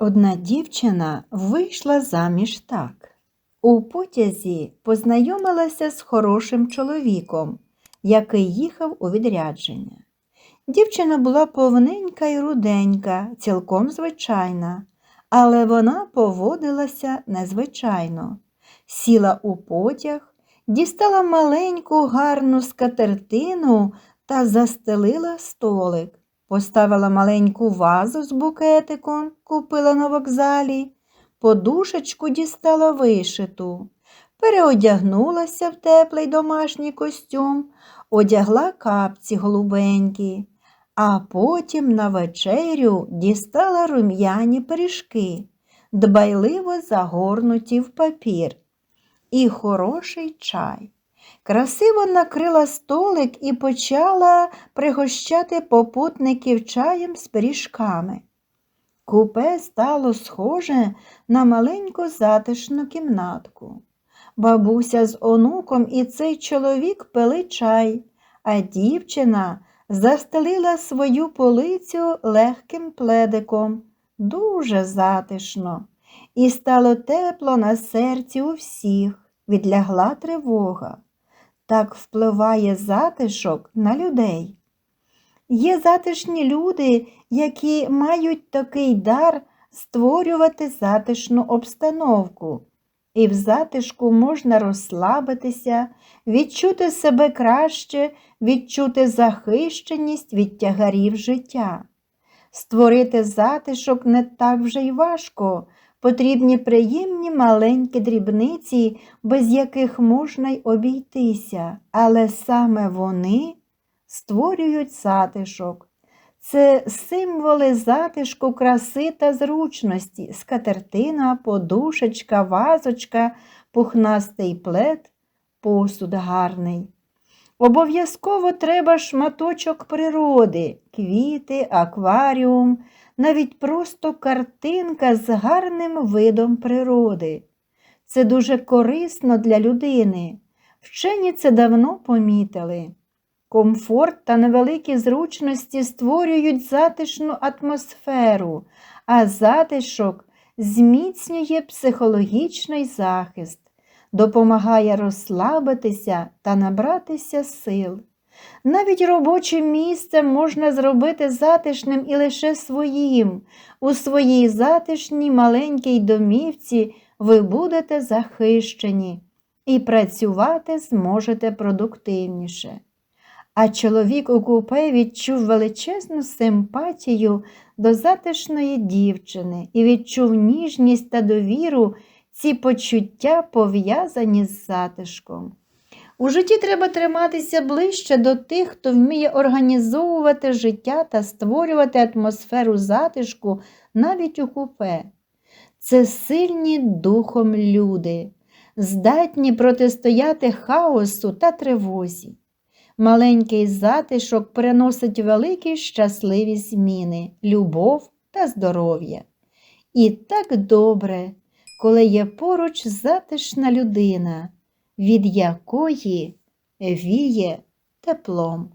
Одна дівчина вийшла заміж так. У потязі познайомилася з хорошим чоловіком, який їхав у відрядження. Дівчина була повненька й руденька, цілком звичайна, але вона поводилася незвичайно. Сіла у потяг, дістала маленьку гарну скатертину та застелила столик. Поставила маленьку вазу з букетиком, купила на вокзалі, подушечку дістала вишиту, переодягнулася в теплий домашній костюм, одягла капці голубенькі, а потім на вечерю дістала рум'яні пиріжки, дбайливо загорнуті в папір, і хороший чай. Красиво накрила столик і почала пригощати попутників чаєм з пиріжками. Купе стало схоже на маленьку затишну кімнатку. Бабуся з онуком і цей чоловік пили чай, а дівчина застелила свою полицю легким пледиком, дуже затишно, і стало тепло на серці у всіх, відлягла тривога. Так впливає затишок на людей. Є затишні люди, які мають такий дар створювати затишну обстановку, і в затишку можна розслабитися, відчути себе краще, відчути захищеність від тягарів життя. Створити затишок не так вже й важко, потрібні приємні маленькі дрібниці, без яких можна й обійтися, але саме вони створюють затишок. Це символи затишку, краси та зручності, скатертина, подушечка, вазочка, пухнастий плед, посуд гарний. Обов'язково треба шматочок природи, квіти, акваріум, навіть просто картинка з гарним видом природи. Це дуже корисно для людини. Вчені це давно помітили. Комфорт та невеликі зручності створюють затишну атмосферу, а затишок зміцнює психологічний захист, допомагає розслабитися та набратися сил. Навіть робоче місце можна зробити затишним і лише своїм. У своїй затишній маленькій домівці ви будете захищені і працювати зможете продуктивніше. А чоловік у купе відчув величезну симпатію до затишної дівчини і відчув ніжність та довіру, ці почуття пов'язані з затишком. У житті треба триматися ближче до тих, хто вміє організовувати життя та створювати атмосферу затишку навіть у купе. Це сильні духом люди, здатні протистояти хаосу та тривозі. Маленький затишок приносить великі щасливі зміни, любов та здоров'я. І так добре, коли є поруч затишна людина від якої віє теплом.